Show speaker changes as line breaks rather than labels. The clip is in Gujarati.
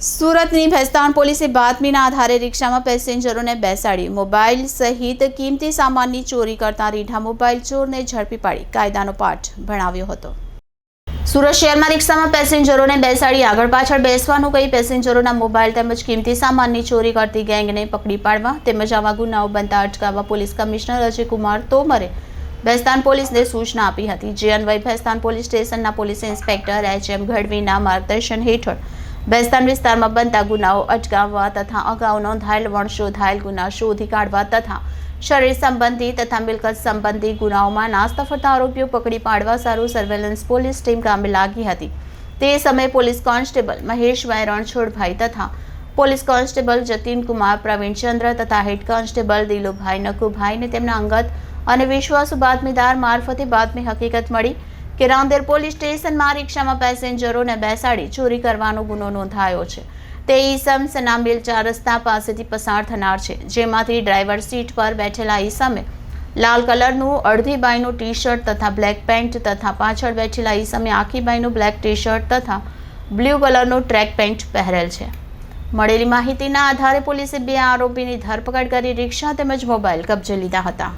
સુરતની ભેસ્તાન પોલીસે બાતમીના આધારે રિક્ષામાં પેસેન્જરોને બેસાડી મોબાઈલ સહિત કિંમતી સામાનની ચોરી કરતા રીઢા મોબાઈલ ચોરને ઝડપી પાડી કાયદાનો પાઠ ભણાવ્યો હતો. સુરત શહેરમાં રિક્ષામાં પેસેન્જરોને બેસાડી આગળ પાછળ બેસવાનું કહી પેસેન્જરોના મોબાઈલ તેમજ કિંમતી સામાનની ચોરી કરતી ગેંગને પકડી પાડવા તેમજ આવા ગુનાઓ બનતા અટકાવવા પોલીસ કમિશનર અજયકુમાર તોમરે ભેસ્તાન પોલીસને સૂચના આપી હતી. જે અન્વય ભેસ્તાન પોલીસ સ્ટેશનના પોલીસ ઇન્સ્પેક્ટર એચ એમ ગઢવીના માર્ગદર્શન હેઠળ ભેસ્તાન વિસ્તારમાં બનતા ગુનાઓ અટકાવવા તથા અગાઉ નોંધાયેલ વણશોધાયેલ ગુના, શોધી કાઢવા તથા શરીર સંબંધી તથા મિલકત સંબંધી ગુનાઓમાં નાસ્તા ફરતા આરોપીઓ પકડી પાડવા સારું સર્વેલન્સ પોલીસ ટીમ કામે લાગી હતી. તે સમયે પોલીસ કોન્સ્ટેબલ મહેશભાઈ રણછોડભાઈ તથા પોલીસ કોન્સ્ટેબલ જતીનકુમાર પ્રવીણચંદ્ર તથા હેડ કોન્સ્ટેબલ દિલુભાઈ નકુભાઈને તેમના અંગત અને વિશ્વાસુ બાતમીદાર મારફતે બાતમી હકીકત મળી. કે રાંદેર પોલીસ સ્ટેશનમાં રિક્ષામાં પેસેન્જરોને બેસાડી ચોરી કરવાનો ગુનો નોંધાયો છે. તે ઈસમ સનામિલ ચાર રસ્તા પાસેથી પસાર થનાર છે, જેમાંથી ડ્રાઈવર સીટ પર બેઠેલા ઈસમે લાલ કલરનું અડધી બાયનું ટી શર્ટ તથા બ્લેક પેન્ટ તથા પાછળ બેઠેલા ઈસમે આખી બાયનું બ્લેક ટી શર્ટ તથા બ્લુ કલરનું ટ્રેક પેન્ટ પહેરેલ છે. મળેલી માહિતીના આધારે પોલીસે બે આરોપીની ધરપકડ કરી રિક્ષા તેમજ મોબાઈલ કબજે લીધા હતા.